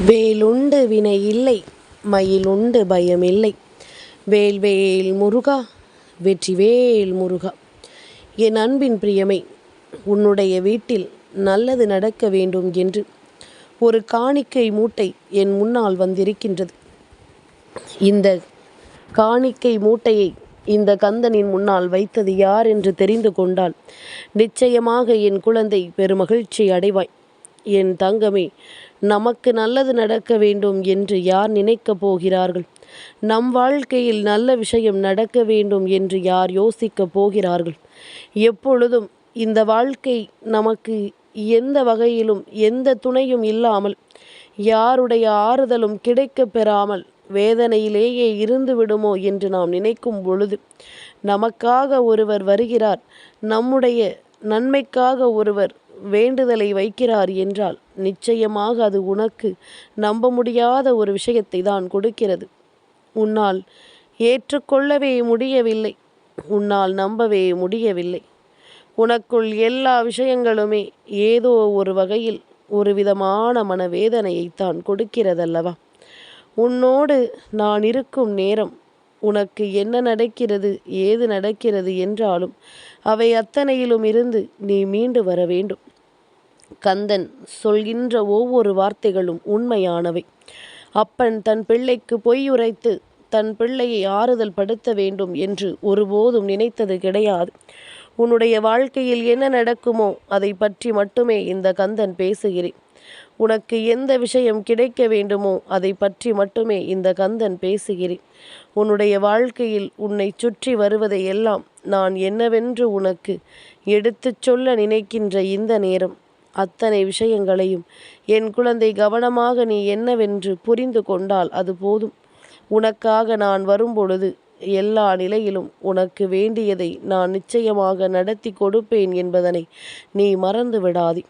வேலுண்டு வினை இல்லை மயிலுண்டு இல்லை. வேல்வேல் முருகா வெற்றிவேல் முருகா. என் அன்பின் பிரியமை உன்னுடைய வீட்டில் நல்லது நடக்க வேண்டும் என்று ஒரு காணிக்கை மூட்டை என் முன்னால் வந்திருக்கின்றது. இந்த காணிக்கை மூட்டையை இந்த கந்தனின் முன்னால் வைத்தது யார் என்று தெரிந்து கொண்டால் நிச்சயமாக என் குழந்தை பெருமகிழ்ச்சி அடைவாய். என் தங்கமே நமக்கு நல்லது நடக்க வேண்டும் என்று யார் நினைக்கப் போகிறார்கள்? நம் வாழ்க்கையில் நல்ல விஷயம் நடக்க வேண்டும் என்று யார் யோசிக்கப் போகிறார்கள்? எப்பொழுதும் இந்த வாழ்க்கை நமக்கு எந்த வகையிலும் எந்த துணையும் இல்லாமல் யாருடைய ஆறுதலும் கிடைக்கப் பெறாமல் வேதனையிலேயே இருந்து விடுமோ என்று நாம் நினைக்கும் பொழுது நமக்காக ஒருவர் வருகிறார். நம்முடைய நன்மைக்காக ஒருவர் வேண்டுதலை வைக்கிறார் என்றால் நிச்சயமாக அது உனக்கு நம்ப முடியாத ஒரு விஷயத்தை தான் கொடுக்கிறது. உன்னால் ஏற்றுக்கொள்ளவே முடியவில்லை. உன்னால் நம்பவே முடியவில்லை. உனக்குள் எல்லா விஷயங்களுமே ஏதோ ஒரு வகையில் ஒரு விதமான மனவேதனையைத்தான் கொடுக்கிறதல்லவா? உன்னோடு நான் இருக்கும் நேரம் உனக்கு என்ன நடக்கிறது ஏது நடக்கிறது என்றாலும் அவை அத்தனையிலும் இருந்து நீ மீண்டு வர வேண்டும். கந்தன் சொல்கின்ற ஒவ்வொரு வார்த்தைகளும் உண்மையானவை. அப்பன் தன் பிள்ளைக்கு பொய் உரைத்து தன் பிள்ளையை ஆறுதல் படுத்த வேண்டும் என்று ஒருபோதும் நினைத்தது கிடையாது. உன்னுடைய வாழ்க்கையில் என்ன நடக்குமோ அதை பற்றி மட்டுமே இந்த கந்தன் பேசுகிறேன். உனக்கு எந்த விஷயம் கிடைக்க வேண்டுமோ அதை பற்றி மட்டுமே இந்த கந்தன் பேசுகிறேன். உன்னுடைய வாழ்க்கையில் உன்னை சுற்றி வருவதை எல்லாம் நான் என்னவென்று உனக்கு எடுத்துச் சொல்ல நினைக்கின்ற இந்த நேரம். அத்தனை விஷயங்களையும். என் குழந்தை கவனமாக நீ என்னவென்று புரிந்து கொண்டால் அது போதும். உனக்காக நான் வரும்பொழுது எல்லா நிலையிலும் உனக்கு வேண்டியதை நான் நிச்சயமாக நடத்தி கொடுப்பேன் என்பதனை நீ மறந்து விடாதே.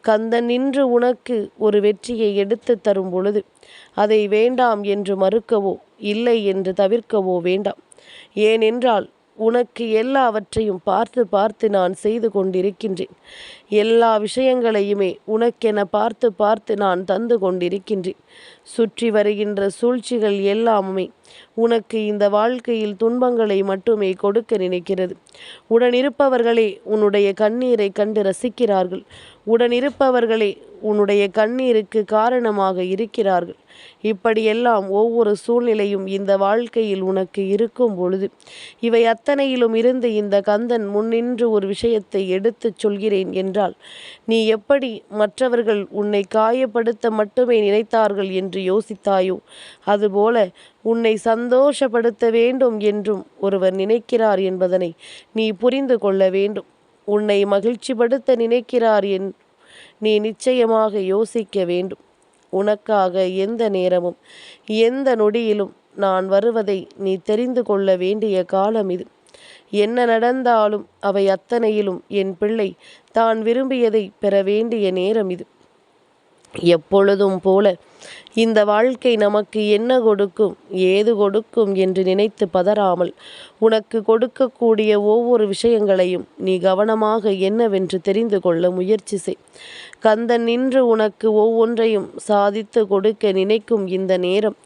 கந்தன் நின்று உனக்கு ஒரு வெற்றியை எடுத்து தரும் பொழுது அதை வேண்டாம் என்று மறுக்கவோ இல்லை என்று தவிர்க்கவோ வேண்டாம். ஏனென்றால் உனக்கு எல்லாவற்றையும் பார்த்து பார்த்து நான் செய்து கொண்டிருக்கின்றேன். எல்லா விஷயங்களையுமே உனக்கென பார்த்து பார்த்து நான் தந்து கொண்டிருக்கின்றேன். சுற்றி வருகின்ற சூழ்ச்சிகள் எல்லாமுமே உனக்கு இந்த வாழ்க்கையில் துன்பங்களை மட்டுமே கொடுக்க நினைக்கிறது. உடனிருப்பவர்களே உன்னுடைய கண்ணீரை கண்டு ரசிக்கிறார்கள். உடனிருப்பவர்களே உன்னுடைய கண்ணீருக்கு காரணமாக இருக்கிறார்கள். இப்படியெல்லாம் ஒவ்வொரு சூழ்நிலையும் இந்த வாழ்க்கையில் உனக்கு இருக்கும் பொழுது. இவை அத்தனையிலும் இருந்து இந்த கந்தன் முன்னின்று ஒரு விஷயத்தை எடுத்துச் சொல்கிறேன் என்றால் நீ எப்படி மற்றவர்கள் உன்னை காயப்படுத்த மட்டுமே நினைத்தார்கள் என்று யோசித்தாயோ அதுபோல உன்னை சந்தோஷப்படுத்த வேண்டும் என்றும் ஒருவர் நினைக்கிறார் என்பதனை நீ புரிந்து கொள்ள வேண்டும். உன்னை மகிழ்ச்சிப்படுத்த நினைக்கிறார் என் நீ நிச்சயமாக யோசிக்க வேண்டும். உனக்காக எந்த நேரமும் எந்த நொடியிலும் நான் வருவதை நீ தெரிந்து கொள்ள வேண்டிய காலம் இது. என்ன நடந்தாலும் அவை அத்தனையிலும் என் பிள்ளை தான் விரும்பியதை பெற வேண்டிய நேரம் இது. எப்பொழுதும் போல இந்த வாழ்க்கை நமக்கு என்ன கொடுக்கும் ஏது கொடுக்கும் என்று நினைத்து பதறாமல் உனக்கு கொடுக்கக்கூடிய ஒவ்வொரு விஷயங்களையும் நீ கவனமாக என்னவென்று தெரிந்து கொள்ள முயற்சி செய். கந்தன் நின்று உனக்கு ஒவ்வொன்றையும் சாதித்து கொடுக்க நினைக்கும் இந்த நேரம்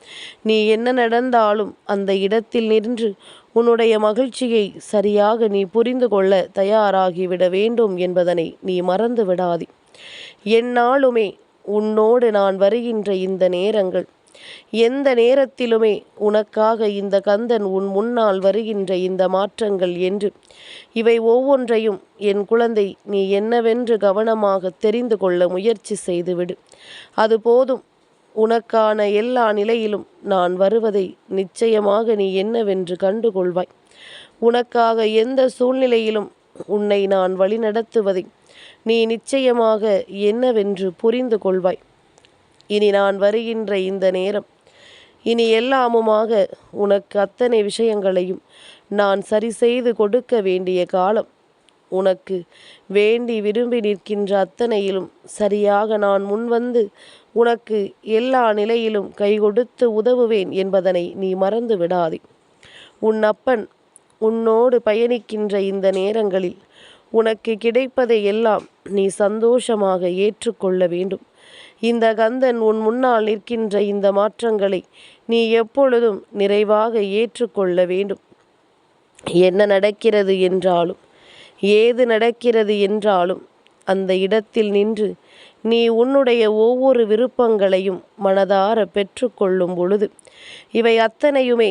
நீ என்ன நடந்தாலும் அந்த இடத்தில் நின்று உன்னுடைய மகிழ்ச்சியை சரியாக நீ புரிந்து கொள்ள தயாராகிவிட வேண்டும் என்பதனை நீ மறந்து விடாதே. என்னாலுமே உன்னோடு நான் வருகின்ற இந்த நேரங்கள். எந்த நேரத்திலுமே உனக்காக இந்த கந்தன் உன் முன்னால் வருகின்ற இந்த மாற்றங்கள் என்று. இவை ஒவ்வொன்றையும் என் குழந்தை நீ என்னவென்று கவனமாக தெரிந்து கொள்ள முயற்சி செய்துவிடு. அது போதும். உனக்கான எல்லா நிலையிலும் நான் வருவதை நிச்சயமாக நீ என்னவென்று கண்டுகொள்வாய். உனக்காக எந்த சூழ்நிலையிலும் உன்னை நான் வழிநடத்துவதை நீ நிச்சயமாக என்னவென்று புரிந்து கொள்வாய். இனி நான் வருகின்ற இந்த நேரம் இனி எல்லாமுமாக உனக்கு அத்தனை விஷயங்களையும் நான் சரி செய்து கொடுக்க வேண்டிய காலம். உனக்கு வேண்டி விரும்பி நிற்கின்ற அத்தனையிலும் சரியாக நான் முன்வந்து உனக்கு எல்லா நிலையிலும் கை கொடுத்து உதவுவேன் என்பதனை நீ மறந்து விடாதே உன் அப்பன் உன்னோடு பயணிக்கின்ற இந்த நேரங்களில் உனக்கு கிடைப்பதை எல்லாம் நீ சந்தோஷமாக ஏற்றுக்கொள்ள வேண்டும். இந்த கந்தன் உன் முன்னால் நிற்கின்ற இந்த மாற்றங்களை நீ எப்பொழுதும் நிறைவாக ஏற்றுக்கொள்ள வேண்டும். என்ன நடக்கிறது என்றாலும் ஏது நடக்கிறது என்றாலும் அந்த இடத்தில் நின்று நீ உன்னுடைய ஒவ்வொரு விருப்பங்களையும் மனதார பெற்றுக்கொள்ளும் பொழுது இவை அத்தனையுமே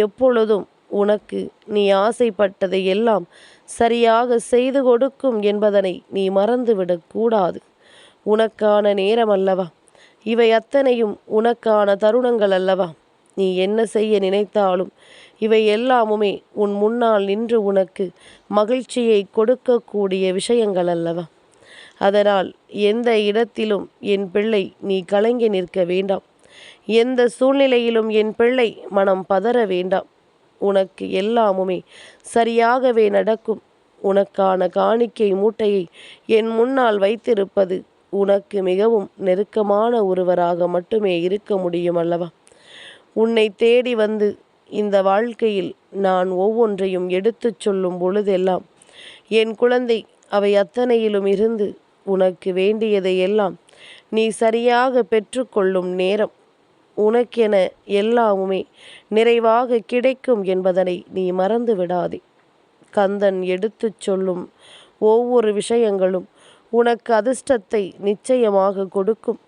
எப்பொழுதும் உனக்கு நீ ஆசைப்பட்டதை எல்லாம் சரியாக செய்து கொடுக்கும் என்பதனை நீ மறந்துவிடக்கூடாது உனக்கான நேரம் அல்லவா இவை அத்தனையும் உனக்கான தருணங்கள் அல்லவா? நீ என்ன செய்ய நினைத்தாலும் இவை எல்லாமுமே உன் முன்னால் நின்று உனக்கு மகிழ்ச்சியை கொடுக்கக்கூடிய விஷயங்கள் அல்லவா? அதனால் எந்த இடத்திலும் என் பிள்ளை நீ கலங்கி நிற்க வேண்டாம். எந்த சூழ்நிலையிலும் என் பிள்ளை மனம் பதற வேண்டாம். உனக்கு எல்லாமுமே சரியாகவே நடக்கும். உனக்கான காணிக்கை மூட்டையை என் முன்னால் வைத்திருப்பது உனக்கு மிகவும் நெருக்கமான ஒருவராக மட்டுமே இருக்க முடியும் அல்லவா? உன்னை தேடி வந்து இந்த வாழ்க்கையில் நான் ஒவ்வொன்றையும் எடுத்துச் சொல்லும் பொழுதெல்லாம் என் குழந்தை அவை அத்தனையிலும் இருந்து உனக்கு வேண்டியதை எல்லாம் நீ சரியாக பெற்றுக்கொள்ளும் நேரம் உனக்கென எல்லாமுமே நிறைவாக கிடைக்கும் என்பதனை நீ மறந்து விடாதே கந்தன் எடுத்துச் சொல்லும் ஒவ்வொரு விஷயங்களும் உனக்கு அதிர்ஷ்டத்தை நிச்சயமாக கொடுக்கும்.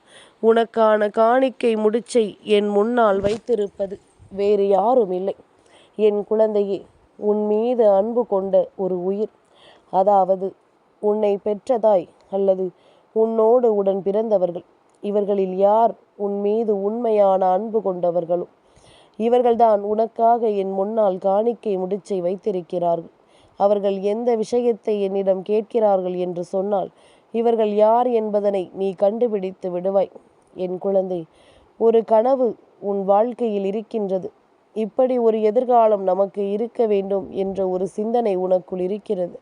உனக்கான காணிக்கை முடிச்சை என் முன்னால் வைத்திருப்பது வேறு யாரும் இல்லை என் குழந்தையே உன் மீது அன்பு கொண்ட ஒரு உயிர். அதாவது உன்னை பெற்றதாய் அல்லது உன்னோடு உடன் பிறந்தவர்கள். இவர்களில் யார் உன் மீது உண்மையான அன்பு கொண்டவர்களும். இவர்கள்தான் உனக்காக என் முன்னால் காணிக்கை முடிச்சை வைத்திருக்கிறார்கள். அவர்கள் எந்த விஷயத்தை என்னிடம் கேட்கிறார்கள் என்று சொன்னால் இவர்கள் யார் என்பதனை நீ கண்டுபிடித்து விடுவாய். என் குழந்தை ஒரு கனவு உன் வாழ்க்கையில் இருக்கின்றது. இப்படி ஒரு எதிர்காலம் நமக்கு இருக்க வேண்டும் என்ற ஒரு சிந்தனை உனக்குள் இருக்கிறது.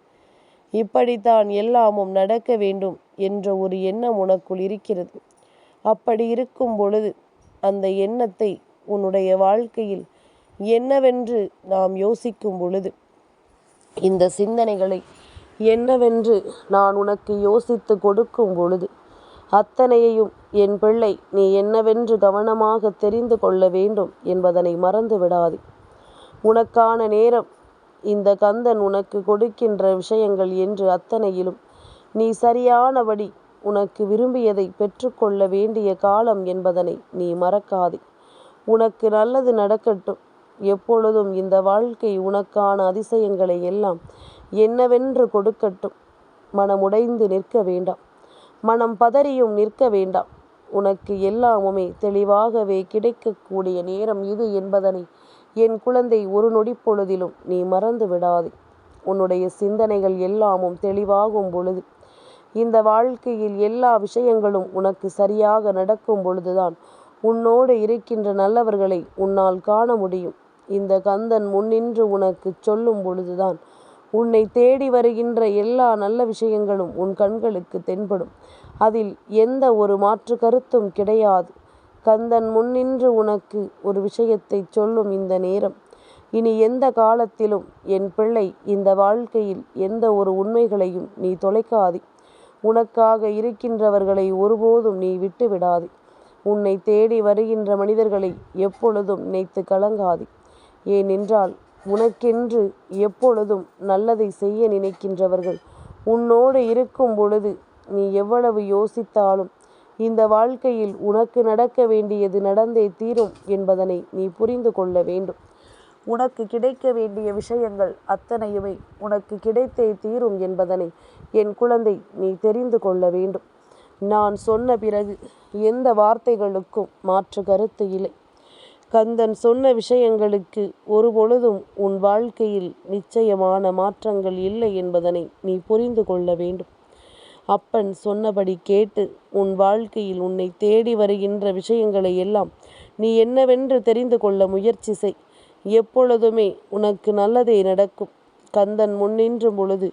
இப்படித்தான் எல்லாமும் நடக்க வேண்டும் என்ற ஒரு எண்ணம் உனக்குள் இருக்கிறது. அப்படி இருக்கும் பொழுது அந்த எண்ணத்தை உன்னுடைய வாழ்க்கையில் என்னவென்று நாம் யோசிக்கும் பொழுது இந்த சிந்தனைகளை என்னவென்று நான் உனக்கு யோசித்து கொடுக்கும் பொழுது அத்தனையையும் என் பிள்ளை நீ என்னவென்று கவனமாக தெரிந்து கொள்ள வேண்டும் என்பதனை மறந்து விடாது. உனக்கான நேரம் இந்த கந்தன் உனக்கு கொடுக்கின்ற விஷயங்கள் என்று அத்தனையிலும் நீ சரியானபடி உனக்கு விரும்பியதை பெற்றுக்கொள்ள வேண்டிய காலம் என்பதனை நீ மறக்காதே. உனக்கு நல்லது நடக்கட்டும். எப்பொழுதும் இந்த வாழ்க்கை உனக்கான அதிசயங்களை எல்லாம் என்னவென்று கொடுக்கட்டும். மனமுடைந்து நிற்க வேண்டாம். மனம் பதறியும் நிற்க வேண்டாம். உனக்கு எல்லாமுமே தெளிவாகவே கிடைக்கக்கூடிய நேரம் இது என்பதனை என் குழந்தை ஒரு நொடி பொழுதிலும் நீ மறந்து விடாதே. உன்னுடைய சிந்தனைகள் எல்லாமும் தெளிவாகும் பொழுது இந்த வாழ்க்கையில் எல்லா விஷயங்களும் உனக்கு சரியாக நடக்கும் பொழுதுதான். உன்னோடு இருக்கின்ற நல்லவர்களை உன்னால் காண முடியும். இந்த கந்தன் முன்னின்று உனக்கு சொல்லும் பொழுதுதான் உன்னை தேடி வருகின்ற எல்லா நல்ல விஷயங்களும் உன் கண்களுக்கு தென்படும். அதில் எந்த ஒரு மாற்று கருத்தும் கிடையாது. கந்தன் முன்னின்று உனக்கு ஒரு விஷயத்தை சொல்லும் இந்த நேரம். இனி எந்த காலத்திலும் என் பிள்ளை இந்த வாழ்க்கையில் எந்த ஒரு உண்மைகளையும் நீ தொலைக்காதே. உனக்காக இருக்கின்றவர்களை ஒருபோதும் நீ விட்டு விடாதே உன்னை தேடி வருகின்ற மனிதர்களை எப்பொழுதும் நினைத்து கலங்காதே. ஏனென்றால் உனக்கென்று எப்பொழுதும் நல்லதை செய்ய நினைக்கின்றவர்கள் உன்னோடு இருக்கும் பொழுது நீ எவ்வளவு யோசித்தாலும் இந்த வாழ்க்கையில் உனக்கு நடக்க வேண்டியது நடந்தே தீரும் என்பதனை நீ புரிந்து கொள்ள வேண்டும். உனக்கு கிடைக்க வேண்டிய விஷயங்கள் அத்தனையுமே உனக்கு கிடைத்தே தீரும் என்பதனை என் குழந்தை நீ தெரிந்து கொள்ள வேண்டும். நான் சொன்ன பிறகு எந்த வார்த்தைகளுக்கும் மாற்று கருத்து இல்லை. கந்தன் சொன்ன விஷயங்களுக்கு ஒரு பொழுதும் உன் வாழ்க்கையில் நிச்சயமான மாற்றங்கள் இல்லை என்பதனை நீ புரிந்து கொள்ள வேண்டும். அப்பன் சொன்னபடி கேட்டு உன் வாழ்க்கையில் உன்னை தேடி வருகின்ற விஷயங்களை எல்லாம் நீ என்னவென்று தெரிந்து கொள்ள முயற்சி செய். எப்பொழுதுமே உனக்கு நல்லதே நடக்கும். கந்தன் முன்னின்றும் பொழுது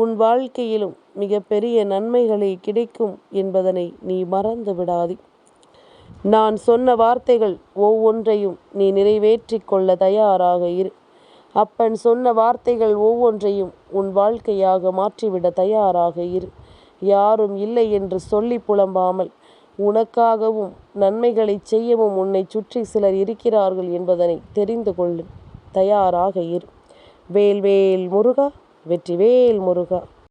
உன் வாழ்க்கையிலும் மிக பெரிய நன்மைகளே கிடைக்கும் என்பதனை நீ மறந்து விடாதே நான் சொன்ன வார்த்தைகள் ஒவ்வொன்றையும் நீ நிறைவேற்றி கொள்ள தயாராக இரு. அப்பன் சொன்ன வார்த்தைகள் ஒவ்வொன்றையும் உன் வாழ்க்கையாக மாற்றிவிட தயாராக இரு. யாரும் இல்லை என்று சொல்லி புலம்பாமல் உனக்காகவும் நன்மைகளைச் செய்யவும் உன்னைச் சுற்றி சிலர் இருக்கிறார்கள் என்பதனை தெரிந்து கொள்ளு. தயாராக இரு. வேல் வேல் முருகா. வெற்றிவேல் முருகா.